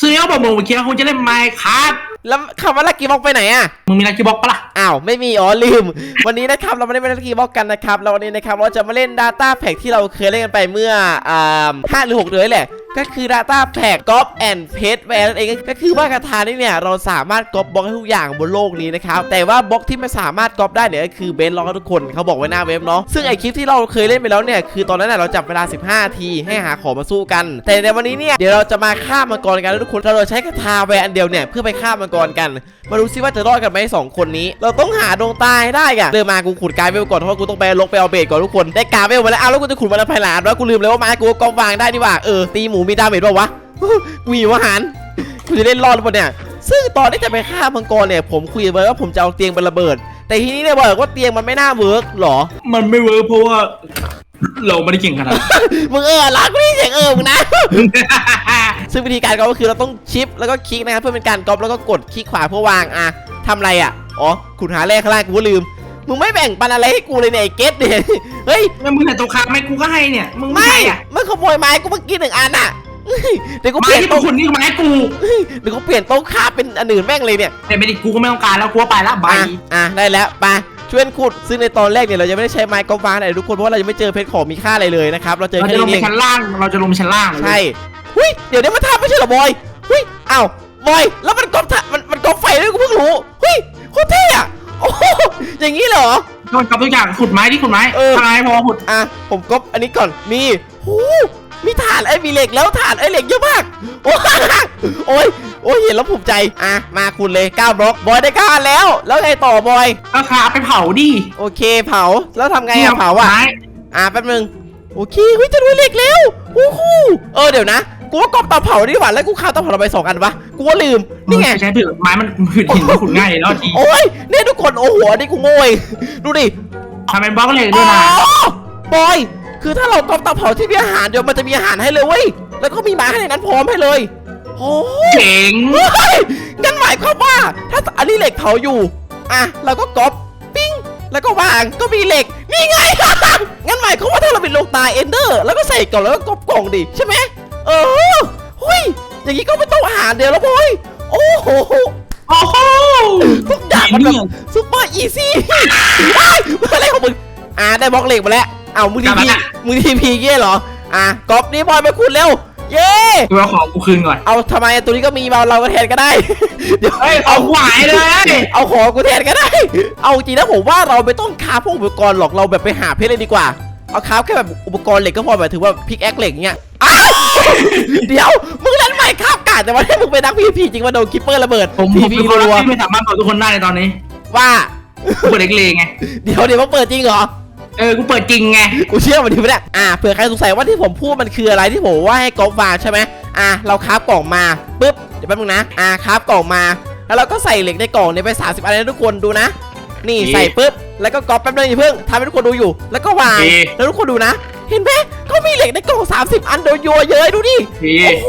ซึ่งเขาบอกมึงเมื่อกี้คุณจะเล่นไมค์ครับแล้วคำว่าลักกี้บ็อกไปไหนอะมึงมีลักกี้บ็อกปะล่ะ อ้าว ไม่มี อ๋อ ลืม วันนี้นะครับ เราไม่ได้เป็นลักกี้บ็อกกันนะครับ เราวันนี้นะครับ เราจะมาเล่น Data Pack ที่เราเคยเล่นกันไปเมื่ออ่าห้าหรือหกเดือนนแหละ ก็คือ Data Pack ก๊อปแอนเพชแวร์นั่นเองก็คือว่าคาถานี่เนี่ยเราสามารถก๊อปบล็อกให้ทุกอย่างบนโลกนี้นะครับแต่ว่าบล็อกที่ไม่สามารถก๊อปได้เนี่ยก็คือเบนล็อกทุกคนเขาบอกไว้หน้าเว็บเนาะซึ่งไอคลิปที่เราเคยเล่นไปแล้วเนี่ยคือตอนนั้นน่ะเราจับเวลา 15นาทีให้หาของมาสู้กัน แต่ในวันนี้เนี่ยเดี๋ยวเราจะมาฆ่ามังกรกันทุกคนเราใช้คาถาแวร์อันเดียวเนี่ยเพื่อไปฆ่ามังกรกัน มาดูซิว่าจะรอดกันไหมสองคนนี้ เราต้องหาดวงตาให้ได้อะเดินมากูขุดกาเวลก่อนเพราะกูต้องไปลกไปเอาเบสก่อนทุกคนได้กาเวลมาแล้วอ้าวแล้วกูจะขุดมาแล้วภายหลังแล้วกูลืมเลยว่าไม้กูกองวางได้นี่หว่าเออตีหมูมีดาเมจป่าวะกูหิวอาหารกูจะเล่นรอดหรือเปล่าเนี่ย ซึ่งตอนที่จะไปฆ่ามังกรเนี่ยผมคุยไว้ว่าผมจะเอาเตียงไประเบิด แต่ทีนี้เนี่ยบอกว่าเตียงมันไม่น่าเวิร์กหรอ มันไม่เวิร์กเพราะว่า เราไม่ได้เก่งขนาดนั้นมึงเออรักกูนี่เสียงเออมึงนะ ซึ่งวิธีการก๊อปก็คือเราต้องชิปแล้วก็คลิกนะครับเพื่อเป็นการก๊อปแล้วก็กดคลิกขวาเพื่อวางอะทำอะไรอะ อ๋อขุดหาแร่ข้างล่างกูก็ลืม มึงไม่แบ่งปันอะไรให้กูเลยเนี่ยไอ้เกตเนี่ยเฮ้ย แล้วมึงแต่ตัวค้าไม่กูก็ให้เนี่ย มึงไม่ไม่ให้อะมันขโมยไม้กูเมื่อกี้หนึ่งอันอะเฮ้ยเดี๋ยวกูเปไม้ลี่ยนที่มึโต๊ะงขุดนี่คือไม้กูเฮ้ยเดี๋ยวกูเปลี่ยนโต๊ะคาบเป็นอันอื่นแม่งเลยเนี่ย แต่ไม่ได้กูก็ไม่ต้องการแล้วกูว่าไปละบายอะอะได้แล้วไปช่วยขุดซึ่งในตอนแรกเนี่ยเราจะไม่ได้ใช้ไม้กอล์ฟวางไหนทุกคนเพราะว่าเราจะไม่เจอเพชรของมีค่าอะไรเลยนะครับเราเจอเราแค่จะลงนี้ไปเองชั้นล่าง เราจะลงไปชั้นล่างเลยใช่หุ้ยเดี๋ยวนี้มันทำไม่ใช่เหรอบอยหุ้ยอ้าวบอยแล้วมันกอล์ฟมันมันกอล์ฟไฟด้วยกูเพิ่งรู้หุ้ยโคตรเท่อะ โอ้โหอย่างนี้เหรอมันกับทุกอย่างขุดไม้ที่ขุดไม้เออ ทำไมพอขุดอะผมก๊อปอันนี้ก่อนนี่หูมีฐานไอ้ยมีเหล็กแล้วฐานไอ้ยเหล็กเยอะมากโอ้ยโอ้ยโอ้ยเห็นแล้วภูมิใจอะมาคุณเลยก้าวบล็อกบอยได้ก้าวแล้ว แล้วไงต่อบอยก็คาไปเผาดิโอเคเผาแล้วทำไงอะเผาอะ ไม้อะแป๊บนึงโอเคเฮ้ยจะรวยเหล็กแล้วโอ้โหเออเดี๋ยวนะ กูว่ากอบเตาเผาดีกว่าแล้วกูฆ่าเตาเผาเราไปสองอันวะกูว่าลืมนี่ไงใช้เผือกไม้มันขุดหินมันขุดง่ายเลยแล้วทีโอ้ยเนี่ยทุกคนโอ้โหอันนี่กูโง่ยดูดิทำเป็นบล็อกเหล็กอ๋ด้วยนะอบอย คือถ้าเรากอบเตาเผาที่มีอาหารเดี๋ยวมันจะมีอาหารให้เลยเว้ยแล้วก็มีหมาให้ในนั้นพร้อมให้เลยโอ้เจ๋งเฮ้ยงั้นหมายความว่า ถ้าอันนี้เหล็กเผาอยู่อะเราก็ก๊อปปิ้งแล้วก็วางก็มีเหล็กนี่ไงงั้นหมายความว่าถ้าเราเป็นโลกตายเอนเดอร์ แล้วก็ใส่กล่องแล้วก็ก๊อปกล่องดิใช่ไหม เออหุยอย่างนี้ก็ไม่ต้องหาเดียวแล้วบอยโอ้โหโอ้โห ทุกอย่างมันแบบซุปเปอร์อีซี่อะไรของมึงอะได้บล็อกเหล็กมาแล้วเอามึงทีพีมึงทีพีเงี้ยเหรออะก๊อปนี่บอยไปคุณเร็วเย้กูเอาของกูคืนก่อน เอาทำไมตัวนี้ก็มีเราเราก็แทนก็ได้ เดี๋ยวเฮ้ยของกูหายเลย เอาของกูแทนก็ได้ เอาจริงนะผมว่าเราไม่ต้องค้าพวกอุปกรณ์หรอกเราแบบไปหาเพชรเลยดีกว่า เอาค้าแค่แบบอุปกรณ์เหล็กก็พอแบบถือว่าพิกแอคเหล็กอย่างเงี้ยอ้าว เดี๋ยว มึงเล่นใหม่ข้ามกาดแต่ว่าให้มึงเป็นนักพีพีจริงว่าโดนคิปเปอร์ระเบิดผมพีผมพีเป็นคนรัวที่ไม่สามารถบอกทุกคนได้ในตอนนี้ๆว่า กูเปิดเอ็กเลไง เดี๋ยวเดี๋ยวมึงเปิดจริงเหรอ เออ กูเปิดจริงไง กูเชื่อมันดีไม่ได้อ่าเผื่อใครสงสัยว่าที่ผมพูดมันคืออะไรที่ผมว่าให้กอล์ฟวางใช่ไหมอ่าเราคราฟกล่องมาปุ๊บ เดี๋ยวแป๊บนึงนะ อ่าคราฟกล่องมา แล้วเราก็ใส่เหล็กในกล่องเนี่ยไป 30 อันนะทุกคนดูนะ นี่โอเคใส่ปุ๊บ แล้วก็ก๊อปแป๊บนึงอย่าเพิ่งทำให้ทุกคนดูอยู่ แล้วก็วางโอเคแล้วทุกคนดูนะ เห็นไหมเขามีเหล็กในกล่อง 30 อันโดยโยเยอะดูดิพี่ โอ้โห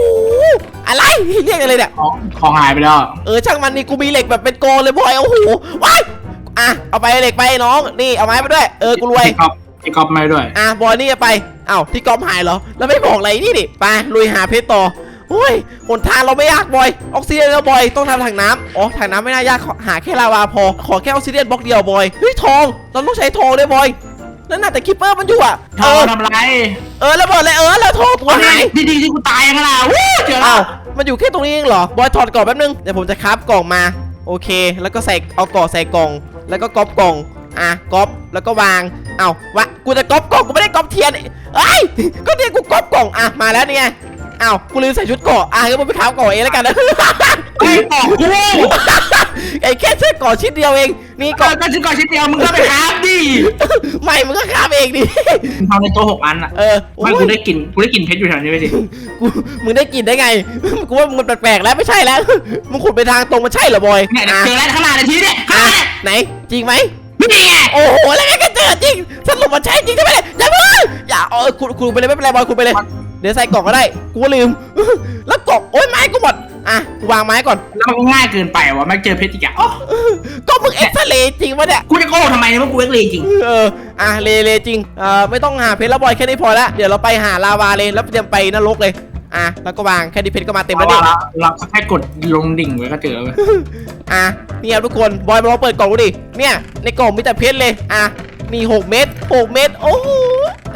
อะไรเรียกอะไรเนี่ย ของของหายไปแล้ว เออช่างมันนี่กูมีเหล็กแบบเป็นโกนเลยบอยโอ้โหว้ายอะเอาไปเหล็กไปน้องนี่เอาไม้ไปด้วยเออกูรวยไอ้ก๊อฟไอ้ก๊อฟไม่ด้วย อะบอยนี่จะไปเอ้าพี่กอมหายเหรอแล้วไม่บอกอะไรนี่ดิไปลุยหาเพชรต่อโอ้ยหนทางเราไม่ยากบอยออกซิเดนแล้วบอยต้องทำถังน้ำอ๋อถังน้ำไม่น่ายากขอหาแค่ลาวาพอขอแค่ออกซิเดนบล็อกเดียวบอยเฮ้ยทองเราต้องใช้ทองเลยบอย นั่นน่ะแต่คิปเปอร์มันอยู่อะทเอองอทำไรเออแล้วบอกเลยเออแล้วทองกูหายดีดีๆที่กูตายยังไงล่ะวู้เจอแล้เอ้าวมันอยู่แค่ตรงนี้เองเหรอบอยถอดกล่องแป๊บนึงเดี๋ยวผมจะคราฟกล่องมาโอเค แล้วก็ใส่เอากล่องใส่กล่อง แล้วก็ก๊อปกล่องอะก๊อปแล้วก็วางเอ้าวะกูจะก๊อปกล่องกูไม่ได้ก๊อปเทียนเอ้ยก็เทียนกูก๊อปกล่องอะมาแล้วเนี่ยอ้าวกูลืมใส่ชุดเกราะอะงั้นมึงไปคราฟกล่องเองแล้วกันนะ ไอ้บอกกูไอ้แค่ใช้กล่องชิ้นเดียวเองนี่กก่ล่ออนงก็ชิ้นก่อนชิ้นเดียวมึงก็ไปคราฟดิ ไม่มึงก็คราฟเองดิ มึงทำในโต๊ะหกอันอะเออไม่กูได้กลินกูได้กลินเพชรอยู่แถวนี้ไปสิกูมึงได้กลินได้ไง กูว่ามึงมันแปลกๆแล้วไม่ใช่แล้ว มึงขุดไปทางตรงมันใช่เหรอบอยเนี่ยอะเจอแล้วข้างหน้าในทีเนี่ยข้างอะหน้าไหน จริงไหมเนี่ยนี่ไงโอ้โห แล้วไงก็เจอจริงสรุปมันใช่จริงใช่ไหมเนี่ยอย่าเพิ่งอย่าเออคุณคุณไปเลยไม่เป็นไรบอยคุณไปเลย เดี๋ยวใส่กล่องก็ได้ กูลืม แล้วกล่องโอ๊ยไม้กูหมด อะกูวางไม้ก่อน แล้วมันก็ง่ายเกินไปว่ะแม่งเจอเพชรอีกอะโอ้ก็มึงเอ็กซเรย์จริงปะเนี่ย กูจะโก้ทำไมเนี่ยเมื่อกูเอ็กเลจริง เออ อะเลเลจริง เอ่อ ไม่ต้องหาเพชรแล้วบอยแค่นี้พอละ เดี๋ยวเราไปหาลาวาเลย แล้วเตรียมไปนรกเลย อะ แล้วก็วาง แค่ดีเพชรก็มาเต็มเพแล้วราะดิว่าเราเราแค่กดลงดิ่งไว้ก็เจอแล้วเว้ยอะเนี่ยทุกคน บอยมาลองเปิดกล่องดูดิ เนี่ย ในกล่องมีแต่เพชรเลย อะ มี 6 เม็ด6เม็ด โอ้โห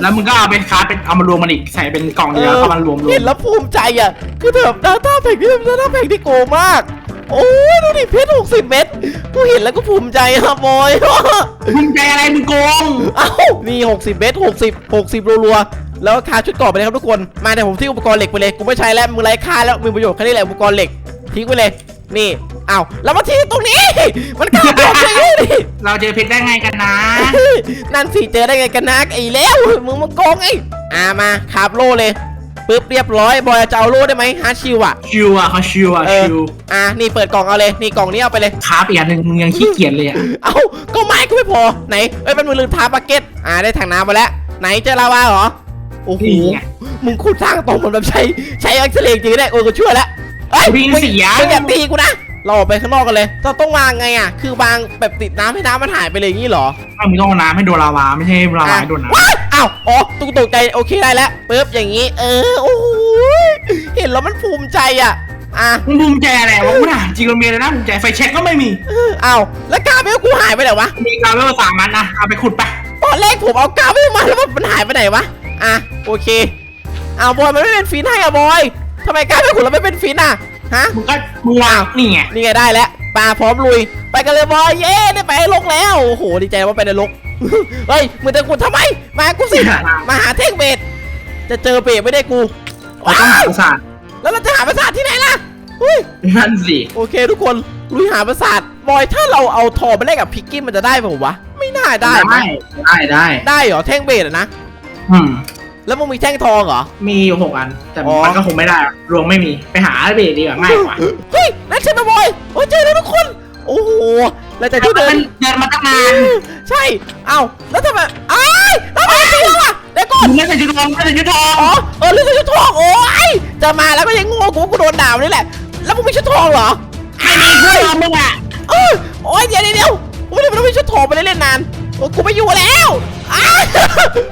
แล้วมึงก็เอาไปคาร์ดเป็นเอามารวมมันอีกใส่เป็นกล่องเดียวแล้วก็มารวมรวเห็มนแล้วภูมิใจอะ คือแบบดาต้าแพ็กนี่เป็นดาต้าแพ็กที่โกงมาก โอ้ยดูดิเพชร60เม็ดกูเห็นแล้วก็ภูมิใจอะบอย มึงใจอะไรมึงโกงเอ้านี่60 เม็ด60 60รัวๆ แล้วคาชุดเกราะไปเลยครับทุกคน มาเดี๋ยวผมทิ้งอุปกรณ์เหล็กไปเลย กูไม่ใช้แล้ว มึงไร้ค่าแล้ว มีประโยชน์แค่นี้แหละอุปกรณ์เหล็ก ทิ้งไปเลย นี่เอ้าแล้วมาทิ้งตรงนี้ มันกล้าบอกอย่างนี้ดิเราเจอเพชรได้ไงกันนะ นั่นสิเจอได้ไงกันนักไอ้แล้วมึงมาโกงไอ้อ่ามาคาบโล่เลยปึ๊บเรียบร้อยบอยจะเอาโล่ได้ไหมฮาร์ดชิวอะชิวอะเขาชิวอะเออชิวอะนี่เปิดกล่องเอาเลยนี่กล่องนี้เอาไปเลยคาร์ดอีกอันหนึ่งมึงยังขี้เกียจเลยอะเอาก็ไม้ก็ไม่พอไหนเอ้ยเป็นมือลืมทาบักเก็ตอ่าได้ถังน้ำมาแล้ว ไหนเจอลาวาเหรอโอ้โหนี่ไงมึงขุดทางตรงเหมือนแบบใช้ใช้เอ็กซ์เรย์จริงๆได้โอ้ยกูช่วยแล้วเอ้ยวิ่งเสียมึงอย่าตีกูนะ เราออกไปข้างนอกกันเลยเราต้องวางไงอะ คือวางแบบติดน้ำให้น้ำมันหายไปเลยอย่างนี้เหรอถ้ามึงต้องเอาน้ำให้โดนลาวาไม่ใช่ลาวาให้โดนน้ำว้ายอ้าวอ๋อตุกตกใจโอเคได้แล้วปึ๊บอย่างนี้ เออโอ้โหเห็นแล้วมันภูมิใจอะอะ มึงภูมิใจอะไรวะกูถามจริงมันมีอะไรนะภูมิใจไฟเช็คก็ไม่มีอ้าวแล้วกาเบลกูหายไปไหนวะ มีกาวเวลสามมันนะเอาไปขุดไปตอนแรกผมเอากาเบลมาแล้วมันหายไปไหนวะ อะโอเคอ้าวบอยมันไม่เป็นฟินให้อะบอยทำไมกาเบลขุดแล้วไม่เป็นฟินอะ ฮะ มึงก็มึงวางนี่ไงนี่ไงได้แล้วปลาพร้อมลุย ไปกันเลยบอย เย้ได้ไปนรกแล้ว โอ้โห ดีใจว่าไปนรกเฮ้ย มึงจะขุดทำไม มากูสิ มาหาเท่งเบ็ดจะเจอเบ็ดไม่ได้กูเราต้องหาประสาทแล้วเราจะหาประสาทที่ไหนล่ะเฮ้ย นั่นสิโอเค ทุกคนลุยหาประสาทบอยถ้าเราเอาทองไปแลกกับพิกกี้มันจะได้ป่าววะ ไม่น่าได้ได้นะได้ได้ได้เหรอแท่งเบสอะนะ อืม แล้วมึงมีแท่งทองเหรอ มีอยู่หกอัน แต่อ๋อ มันก็คงไม่ได้อะรวงไม่มีไปหาเบสดีกว่าง่ายกว่าเฮ้ยนักชนะบอยโอ้ยเจอแล้วทุกคน โอ้โหแล้วจากที่เดิน มันเดินมาตั้งนานใช่ เอ้า แล้วทำไมอ้ายแล้วทำไมตีเราอะเดี๋ยวก่อน มึงไม่ใส่ชุดทองไม่ใส่ชุดทองอ๋อ เออเรื่องชุดทองโอ้ยจะมาแล้วก็ยังโง่กูว่ากูโดนด่านี่แหละ แล้วมึงมีชุดทองเหรอ ไม่มีชุดทองมึงอะ เออโอ้ยเดี๋ยวเดี๋ยวเดี๋ยวกูไม่ได้ไม่ต้องมีชุดทองไปเล่นๆนานโอ้กูไม่อยู่แล้วอ้า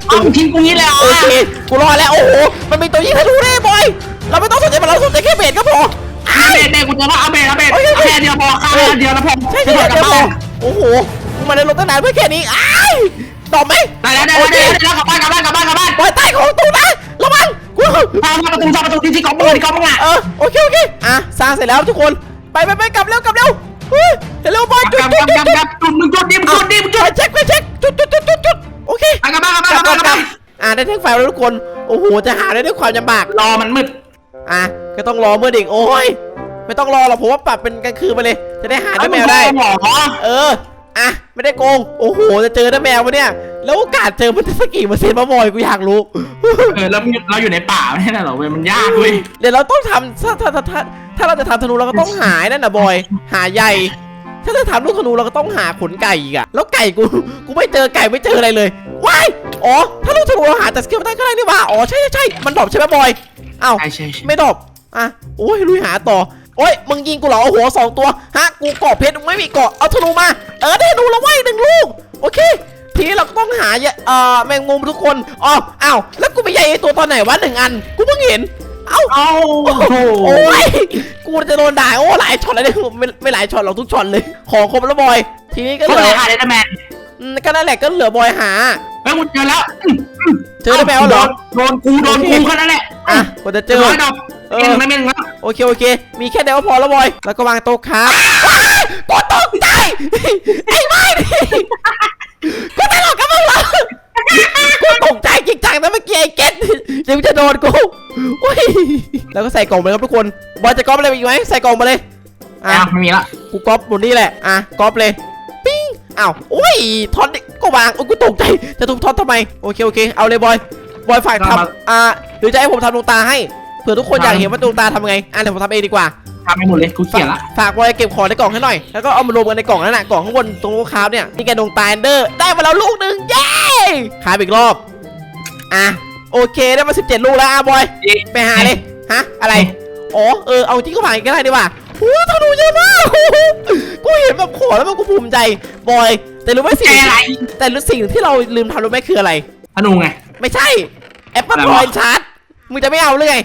เอามึงทิ้งกูงี้เลยเหรอโอเคกูรอดแล้วโอ้โหมันมีตัวยิงทะลุได้บอย เราไม่ต้องสนใจมันเราสนใจแค่เบสก็พอเอาเบสเบสกูจะว่าเอาเบสเอาเบสโอเคโอเคแค่เดียวพอค่าเดียวแล้วพอใช่ใช่จะเดี๋ยวกลับพอบ้านโอ้โหกูมาในรถตั้งนานเพื่อแค่นี้อ้ายตอบไหมได้แล้วได้แล้วได้แล้วกลับบ้านกลับบ้านกลับบ้านกลับบ้านบอยใต้ของตูนะระวังกูพามาประตูซอยประตูที่ที่กองมือที่กองมืออะเออโอเคโอเคอะสร้างเสร็จแล้วทุกคนไปไปไปกลับเร็วกลับเร็วเฮ้ยเร็วบอยจุดกลับจุกดลับจุดกลับจุดกลับจุดมึงจุดดิมึงจุดดิมึงจุดไปเช็คไปเช็คจุดจุดจุดจุด จุดโอเคกลับบ้านกลับกบ้าลันบกกลัลับบบ้านอะได้แท่งไฟแล้วทุกคน โอ้โห จะหาได้ด้วยความลำบาก รอมันมืด อะ ก็ต้องรอเมื่อเด็กโอ้ย ไม่ต้องรอหรอกผมว่าปรับเป็นกลางคืนไปเลย จะได้หาได้แมวได้หรอเออ อะ ไม่ได้โกง โอ้โห จะเจอได้แมวปะเนี่ย แล้วโอกาสเจอมันจะสักกี่เปอร์เซ็นต์มาบอยกูอยากรู้ เออแล้วเราอยู่ในป่าไม่ใช่เหรอเว้ย มันยากเว้ย เดี๋ยวเราต้องทำถ้าถ้าถ้าถ้าถ้าเราจะทำธนูเราก็ต้องหาไอ้นั่นนะบอย หาใหญ่ถ้าจะทำลูกธนูเราก็ต้องหาขนไก่อีกอะแล้วไก่กู กูไม่เจอไก่ไม่เจออะไรเลย ว้ายอ๋อ ถ้าลูกธนูเราหาจากสกิลได้ก็ได้นี่หว่าอ๋อใช่ใช่ใช่มันดรอปใช่ไหมบอยอ้าวใช่ใช่ใช่ไม่ดรอปอะโอ้ยลุยหาต่อโอ้ยมึงยิงกูเหรอโอ้โหสองตัวฮะกูเกาะเพชรมึงไม่มีเกาะเอาธนูมาเออได้ธนูแล้วไว้ยหนึ่งลูกโอเคทีนี้เราก็ต้องหาเยเอ่อแมงมุมทุกคนอ๋ออ้าวแล้วกูไปใหญ่ไอ้ตัวตอนไหนวะหนึ่งอันกูเพิ่งเห็นเอ้าเอ้าโอ้โหโอ้ยกูจะโดนด่าโอ้หลายช็อตเลยเนี่ยไม่ไม่หลายช็อตหรอกทุกช็อตเลย ของครบแล้วบอย ทีนี้ก็เหเขาลืไหนอหาได้แต่แมนอืมก็นั่นแหละก็เหลือบอยหา แล้วกูเจอแล้วเจอได้แมวเหรอ โดนกูโดนกูแค่นั้นแหละอะกว่าจะเจอร้อยดอกเอ็นไม่เป็นแล้วโอเคโอเค มีแค่เดียวก็พอแล้วบอย แล้วก็วางโต๊ะครับกูตกใจไอ้ไม่ดิกูตลกกับมึงเหรอกูตกใจจริงจังนะเมื่อกี้ไอ้เก็ตยังจะโดนกูโอ้ยแล้วก็ใส่กล่องไปครับทุกคนบอยจะก๊อปอะไรอีกไหมใส่กล่องมาเลยอะอ้าวไม่มีละกูก๊อปหมดนี่แหละอะก๊อปเลยปิ้งอ้าวโอ้ยทอน ก็วางโอ้ยกูตกใจจะทุบทอนทำไมโอเคโอเคเอาเลยบอยบอยฝากทำอ่าหรือจะให้ผมทำดวงตาให้เผื่อทุกคนอยากเห็นว่าดวงตาทำไงอะเดี๋ยวผมทำเองดีกว่าทำให้หมดเลยกูเขียนละฝากบอยเก็บของในกล่องให้หน่อยแล้วก็เอามารวมกันในกล่องนั่นน่ะกล่องข้างบนตรงลูกค้าเนี่ยนี่แกดวงตาแอนเดอร์ได้มาแล้วลูกหนึ่งเย้ขายไปอีกรอบอะโอเคได้มา 17 ลูกแล้วอะบอยไปหาเลยฮะอะไรอ๋อเออเอาที่เข้ามาอีกก็ได้ดีกว่าโอ้ธนูเยอะมากกูเห็นแบบขอแล้วมันกูภูมิใจบอย แต่รู้ไหมใจสิ่งอะไรแต่รู้สิ่งที่เราลืมทำรู้ไหมคืออะไร ธนูไง ไม่ใช่แอปเปิลอะไรพวะอยชาร์จมึงจะไม่เอาเลยไง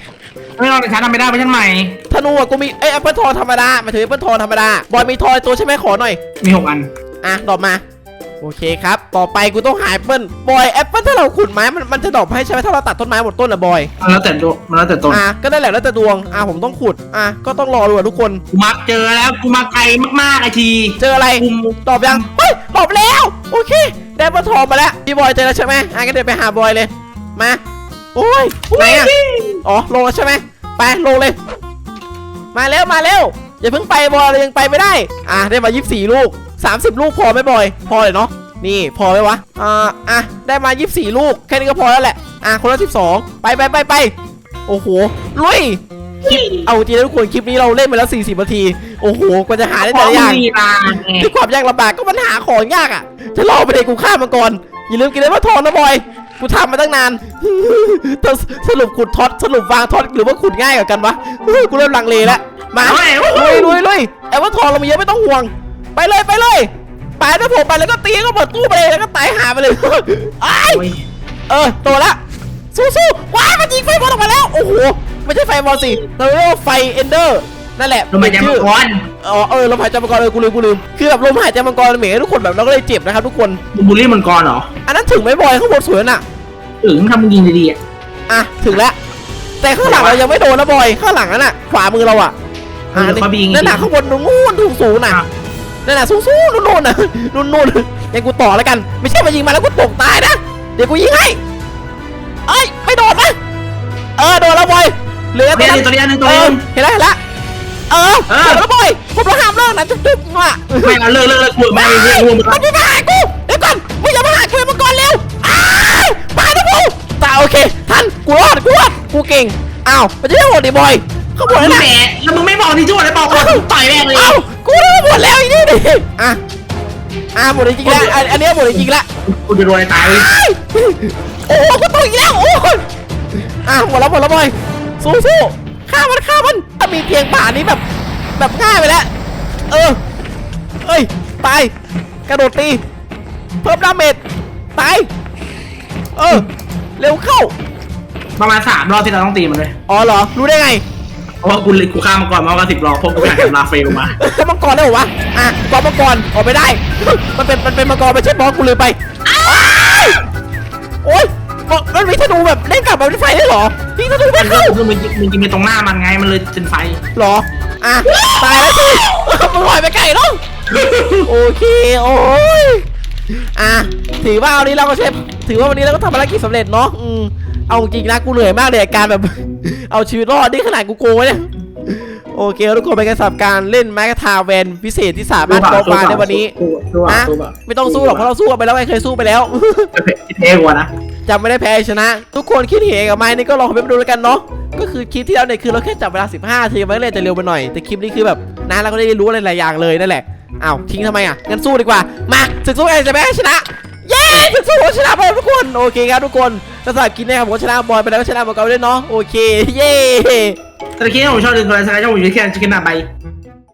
ไม่เอาแต่ฉันทำไม่ได้เพราะฉันใหม่ธนูอะกูมีเอ้ยแอปเปิลทองธรรมดาหมายถึงแอปเปิลทองธรรมดาบอยมีทอยตัวใช่ไหมขอหน่อย มีหกอัน อะดรอปมา โอเคครับ ต่อไปกูต้องหาแอปเปิลบอยแอปเปิลถ้าเราขุดไม้มันมันจะดรอปให้ใช่ไหมถ้าเราตัดต้นไม้หมดต้นอะบอยมันแล้วแต่ดวงมันแล้วแต่ต้นอะก็ได้แหละแล้วแต่ดวงอะผมต้องขุดอะก็ต้องรอดูอะทุกคน กูมาเจอแล้วกูมาไกลมากๆไอทีเจออะไรกูตอบยังเฮ้ยตอบแล้ว โอเค ได้แอปเปิลทองมาแล้วพี่บอยเจอแล้วใช่ไหมอะก็เดี๋ยวไปหาบอยเลยมาโอ้ยไหนอะอ๋อลงแล้วใช่ไหมไปลงเลย มาเร็วมาเร็วอย่าเพิ่งไปบอยเรายังไปไม่ได้ อะได้มา 24 ลูก 30 ลูกพอไหมบอย พอเลยเนาะนี่พอไหมวะอ่าอะได้มา 24 ลูกแค่นี้ก็พอแล้วแหละอะคนละ12 ไปไปไปไปโอ้โหลุยเอาจริงนะทุกคนคลิปนี้เราเล่นไปแล้ว 40นาที โอ้โหกว่าจะหาได้แต่ละอย่างมีมาไงด้วยความยากลำบากก็มันหาของยากอะจะรอไปเลยกูฆ่ามันก่อนอย่าลืมกินได้ว่าทองนะบอยกูทำมาตั้งนานแต่สรุปขุดท็อตสรุปวางท็อตหรือว่าขุดง่ายกว่ากันวะเฮ้ยกูเริ่มลังเลแล้วมาเฮ้ยลุยลุยลุยไอ้ว่าทองเรามีเยอะไม่ต้องห่วง ไปเลยไปเลยไปถ้าผมไปแล้วก็ตีก็เปิดตู้ไปเลยแล้วก็ตายหาไปเลยไอ้ายโอ้ยเออโตละสู้สู้ว้ายมันยิงไฟบอลออกมาแล้วโอ้โหไม่ใช่ไฟบอลสิเราเรียกว่าไฟเอนเดอร์นั่นแหละทำไมยังชื่มังกรอ๋อเออลมหายใจมังกรเลยกูลืมกูลืมคือแบบลมหายใจมังกรเหม็นให้ทุกคนแบบเราก็เลยเจ็บนะครับทุกคนมึงบูลลี่มังกรเหรออันนั้นถึงไหม่บอยข้างบนสวยน่ะถึงทำมึงยิงดีๆอะอะถึงแล้วแต่ข้างหลังเรายังไม่โดนนะบอยข้างหลังนั่นน่ะขวามือเราอะเออเขายิงนั่นน่ะข้างบนนู่นสูงสูงๆน่ะอะ นั่นน่ะสูงสูงนู่นนู่นน่ะนู่นนู่นยังกูต่อแล้วกัน ไม่ใช่มายิงมาแล้วกูตกตายนะ เดี๋ยวกูยิงให้เอ้ยไม่โดนนะเออโดนแล้วบอยเหลือตัวตัวนี้นั้นตัวนี้อันหนึงตัวเอนึองเห็นแล้วเห็นแล้วเออเออเห็นแล้วบอยผมต้องห้ามเลิกนะจุ๊บจุ๊บว่ะไม่เอาเลิกเลิกเลิกกูไม่ไม่กูมึงมันไม่มาหากูเดี๋ยวก่อนมึงอย่ามาหากูมาก่อนเร็วอ้าวมานะกูตาโอเคทันกูรอดกูรอดกูเก่งอ้าวมันจะได้หมดดิบอยเขาหมดแล้วแหมนะแล้วมึงไม่บอกที่ชั่วเลยบอกก่อนกูต่อยแม่งเลยอ้าวกูรอดหมดแล้วอีนี่ดิอะอะหมดจริงๆแล้วอันอันเนี้ยหมดจริงๆแล้วกูจะโดนอะไรตายเลยอ้ายโอ้โหกูตกอีกแล้วโอ้ยอะหมดแล้วหมดแล้วบอยสู้สู้ฆ่ามันฆ่ามันถ้ามีเพียงป่านี้แบบ แบบง่ายไปแล้วเออเอ้ยตายกระโดดตีเพิ่มดาเมจตายเออเร็วเข้า ประมาณสามรอบที่เราต้องตีมันเลยอ๋อเหรอรู้ได้ไง เพราะว่ากูกูฆ่ามังกรมาว่าสิบรอบพวกกูหากับลาเฟลมามังกรได้เหรอวะอะกองมังกรออกไม่ได้ มันเป็นมันเป็นมังกรไม่ใช่บอสกูลืมไปอ้ายโอ๊ยมันมันมีธนูแบบเล่นกับแบบไฟได้เหรอพี่ธนูไม่เข้าคือมันมันยิงไปตรงหน้ามันไงมันเลยเป็นไฟเหรออะตายแล้วสิมันลอยไปไกลเนาะโอเคโอ้ยอะถือว่าวันนี้เราก็ใช้ถือว่าวันนี้เราก็ทำภารกิจสำเร็จเนาะอืม เอาจริงนะกูเหนื่อยมากเลยกับการแบบ เอาชีวิตรอดนี่ขนาดกูโกงเนี่ยโอเคทุกคนเป็นการสำหรับการเล่นแมกทาเวนพิเศษที่สามารถโกงมาในวันนี้สู้อะนะสู้อะไม่ต้องสู้หรอกเพราะเราสู้กันไปแล้วไงเคยสู้ไปแล้วเท่กว่านะจำไม่ได้แพ้ชนะ ทุกคนคิดเห็นกับไม้นี่ก็ลองคอมเมนต์มาดูแล้วกันเนาะก็คือคลิปที่แล้วเนี่ยคือเราแค่จับเวลา 15ทีมันก็เลยจะเร็วไปหน่อย แต่คลิปนี้คือแบบนะเราก็ได้รู้อะไรหลายอย่างเลยนั่นแหละอ้าวทิ้งทำไมอะงั้นสู้ดีกว่ามาศึกสู้กันจะแพ้ชนะเย้ศึกสู้ชนะไปทุกคนโอเคครับทุกคน สำหรับกินนะครับผมก็ชนะบอยไปแล้วก็ชนะบอลเก่าด้วยเนาะโอเคเย้แต่คิดว่าผมชอบดึงคนละสกายชอบผมอยู่แค่ชิคกี้าใบ